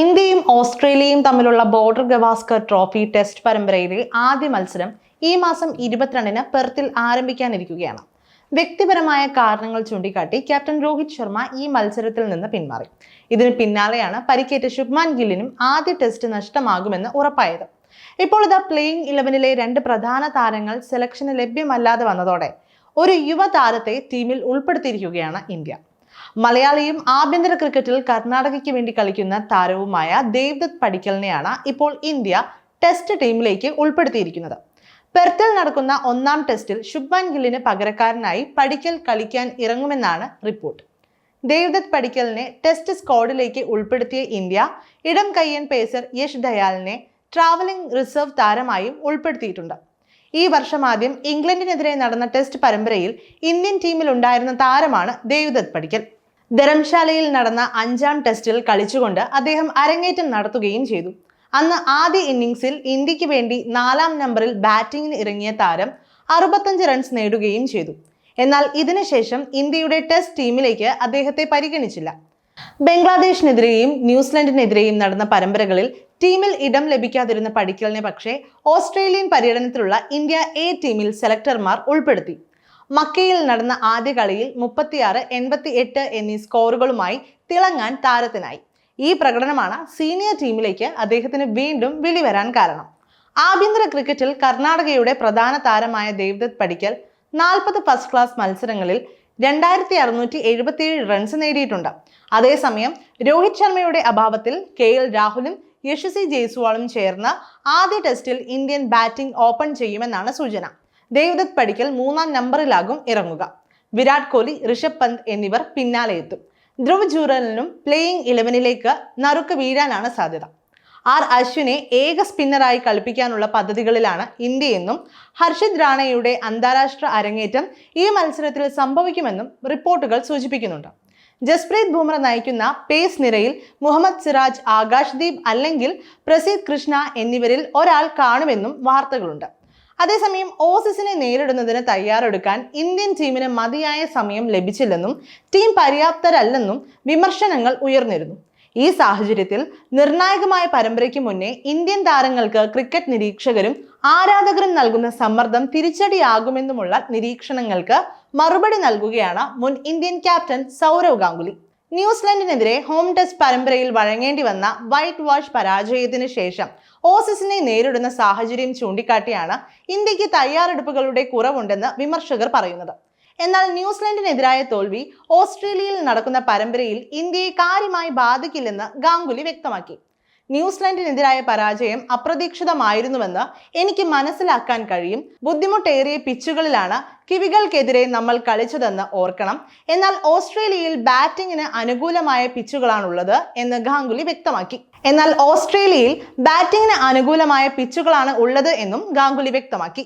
ഇന്ത്യയും ഓസ്ട്രേലിയയും തമ്മിലുള്ള ബോർഡർ ഗവാസ്കർ ട്രോഫി ടെസ്റ്റ് പരമ്പരയിലെ ആദ്യ മത്സരം ഈ മാസം ഇരുപത്തിരണ്ടിന് പെർത്തിൽ ആരംഭിക്കാനിരിക്കുകയാണ്. വ്യക്തിപരമായ കാരണങ്ങൾ ചൂണ്ടിക്കാട്ടി ക്യാപ്റ്റൻ രോഹിത് ശർമ്മ ഈ മത്സരത്തിൽ നിന്ന് പിന്മാറി. ഇതിന് പിന്നാലെയാണ് പരിക്കേറ്റ ശുഭ്മാൻ ഗില്ലിനും ആദ്യ ടെസ്റ്റ് നഷ്ടമാകുമെന്ന് ഉറപ്പായത്. ഇപ്പോൾ ഇതാ പ്ലേയിങ് ഇലവനിലെ രണ്ട് പ്രധാന താരങ്ങൾ സെലക്ഷന് ലഭ്യമല്ലാതെ വന്നതോടെ ഒരു യുവതാരത്തെ ടീമിൽ ഉൾപ്പെടുത്തിയിരിക്കുകയാണ് ഇന്ത്യ. മലയാളിയും ആഭ്യന്തര ക്രിക്കറ്റിൽ കർണാടകയ്ക്ക് വേണ്ടി കളിക്കുന്ന താരവുമായ ദേവ്ദത്ത് പടിക്കലിനെയാണ് ഇപ്പോൾ ഇന്ത്യ ടെസ്റ്റ് ടീമിലേക്ക് ഉൾപ്പെടുത്തിയിരിക്കുന്നത്. പെർത്തിൽ നടക്കുന്ന ഒന്നാം ടെസ്റ്റിൽ ശുഭ്മാൻ ഗില്ലിന് പകരക്കാരനായി പടിക്കൽ കളിക്കാൻ ഇറങ്ങുമെന്നാണ് റിപ്പോർട്ട് ദേവ്ദത്ത് പടിക്കലിനെ ടെസ്റ്റ് സ്ക്വാഡിലേക്ക് ഉൾപ്പെടുത്തിയ ഇന്ത്യ ഇടം കയ്യൻ പേസർ യഷ് ദയാലിനെ ട്രാവലിംഗ് റിസർവ് താരമായും ഉൾപ്പെടുത്തിയിട്ടുണ്ട്. ഈ വർഷം ആദ്യം ഇംഗ്ലണ്ടിനെതിരെ നടന്ന ടെസ്റ്റ് പരമ്പരയിൽ ഇന്ത്യൻ ടീമിൽ ഉണ്ടായിരുന്ന താരമാണ് ദേവ്ദത്ത് പടിക്കൽ. ധരംശാലയിൽ നടന്ന അഞ്ചാം ടെസ്റ്റിൽ കളിച്ചുകൊണ്ട് അദ്ദേഹം അരങ്ങേറ്റം നടത്തുകയും ചെയ്തു. അന്ന് ആദ്യ ഇന്നിംഗ്സിൽ ഇന്ത്യയ്ക്ക് വേണ്ടി നാലാം നമ്പറിൽ ബാറ്റിംഗിന് ഇറങ്ങിയ താരം അറുപത്തഞ്ച് റൺസ് നേടുകയും ചെയ്തു. എന്നാൽ ഇതിനുശേഷം ഇന്ത്യയുടെ ടെസ്റ്റ് ടീമിലേക്ക് അദ്ദേഹത്തെ പരിഗണിച്ചില്ല. ബംഗ്ലാദേശിനെതിരെയും ന്യൂസിലൻഡിനെതിരെയും നടന്ന പരമ്പരകളിൽ ടീമിൽ ഇടം ലഭിക്കാതിരുന്ന പടിക്കലിനെ പക്ഷേ ഓസ്ട്രേലിയൻ പര്യടനത്തിലുള്ള ഇന്ത്യ എ ടീമിൽ സെലക്ടർമാർ ഉൾപ്പെടുത്തി. മക്കയിൽ നടന്ന ആദ്യ കളിയിൽ മുപ്പത്തിയാറ് എൺപത്തി എട്ട് എന്നീ സ്കോറുകളുമായി തിളങ്ങാൻ താരത്തിനായി. ഈ പ്രകടനമാണ് സീനിയർ ടീമിലേക്ക് അദ്ദേഹത്തിന് വീണ്ടും വിളി വരാൻ കാരണം. ആഭ്യന്തര ക്രിക്കറ്റിൽ കർണാടകയുടെ പ്രധാന താരമായ ദേവ്ദത്ത് പടിക്കൽ നാൽപ്പത് ഫസ്റ്റ് ക്ലാസ് മത്സരങ്ങളിൽ രണ്ടായിരത്തി അറുന്നൂറ്റി എഴുപത്തിയേഴ് റൺസ് നേടിയിട്ടുണ്ട്. അതേസമയം രോഹിത് ശർമ്മയുടെ അഭാവത്തിൽ കെ എൽ രാഹുലും യശസ്വി ജയ്സ്വാളും ചേർന്ന് ആദ്യ ടെസ്റ്റിൽ ഇന്ത്യൻ ബാറ്റിംഗ് ഓപ്പൺ ചെയ്യുമെന്നാണ് സൂചന. ദേവദത്ത് പടിക്കൽ മൂന്നാം നമ്പറിലാകും ഇറങ്ങുക. വിരാട് കോഹ്ലി ഋഷഭ് പന്ത് എന്നിവർ പിന്നാലെ എത്തും ധ്രുവ് ജൂറലിനും പ്ലേയിങ് ഇലവനിലേക്ക് നറുക്ക് വീഴാനാണ് സാധ്യത. ആർ അശ്വിനെ ഏക സ്പിന്നറായി കളിപ്പിക്കാനുള്ള പദ്ധതികളിലാണ് ഇന്ത്യയെന്നും ഹർഷിത് റാണയുടെ അന്താരാഷ്ട്ര അരങ്ങേറ്റം ഈ മത്സരത്തിൽ സംഭവിക്കുമെന്നും റിപ്പോർട്ടുകൾ സൂചിപ്പിക്കുന്നുണ്ട്. ജസ്പ്രീത് ബുംറ നയിക്കുന്ന പേസ് നിരയിൽ മുഹമ്മദ് സിറാജ് ആകാശ്ദീപ് അല്ലെങ്കിൽ പ്രസീദ് കൃഷ്ണ എന്നിവരിൽ ഒരാൾ കാണുമെന്നും വാർത്തകളുണ്ട്. അതേസമയം ഓസീസിനെ നേരിടുന്നതിന് തയ്യാറെടുക്കാൻ ഇന്ത്യൻ ടീമിന് മതിയായ സമയം ലഭിച്ചില്ലെന്നും ടീം പര്യാപ്തരല്ലെന്നും വിമർശനങ്ങൾ ഉയർന്നിരുന്നു. ഈ സാഹചര്യത്തിൽ നിർണായകമായ പരമ്പരയ്ക്ക് മുന്നേ ഇന്ത്യൻ താരങ്ങൾക്ക് ക്രിക്കറ്റ് നിരീക്ഷകരും ആരാധകരും നൽകുന്ന സമ്മർദ്ദം തിരിച്ചടിയാകുമെന്നുമുള്ള നിരീക്ഷണങ്ങൾക്ക് മറുപടി നൽകുകയാണ് മുൻ ഇന്ത്യൻ ക്യാപ്റ്റൻ സൗരവ് ഗാംഗുലി. ന്യൂസിലൻഡിനെതിരെ ഹോം ടെസ്റ്റ് പരമ്പരയിൽ വഴങ്ങേണ്ടി വന്ന വൈറ്റ് വാഷ് പരാജയത്തിന് ശേഷം ഓസീസിനെ നേരിടുന്ന സാഹചര്യം ചൂണ്ടിക്കാട്ടിയാണ് ഇന്ത്യയ്ക്ക് തയ്യാറെടുപ്പുകളുടെ കുറവുണ്ടെന്ന് വിമർശകർ പറയുന്നത്. എന്നാൽ ന്യൂസിലൻഡിനെതിരായ തോൽവി ഓസ്ട്രേലിയയിൽ നടക്കുന്ന പരമ്പരയിൽ ഇന്ത്യയെ കാര്യമായി ബാധിക്കില്ലെന്ന് ഗാംഗുലി വ്യക്തമാക്കി. ന്യൂസിലൻഡിനെതിരായ പരാജയം അപ്രതീക്ഷിതമായിരുന്നുവെന്ന് എനിക്ക് മനസ്സിലാക്കാൻ കഴിയും. ബുദ്ധിമുട്ടേറിയ പിച്ചുകളിലാണ് കിവികൾക്കെതിരെ നമ്മൾ കളിച്ചതെന്ന് ഓർക്കണം. എന്നാൽ ഓസ്ട്രേലിയയിൽ ബാറ്റിംഗിന് അനുകൂലമായ പിച്ചുകളാണുള്ളത് എന്ന് ഗാംഗുലി വ്യക്തമാക്കി. എന്നാൽ ഓസ്ട്രേലിയയിൽ ബാറ്റിംഗിന് അനുകൂലമായ പിച്ചുകളാണ് ഉള്ളത് എന്നും ഗാംഗുലി വ്യക്തമാക്കി.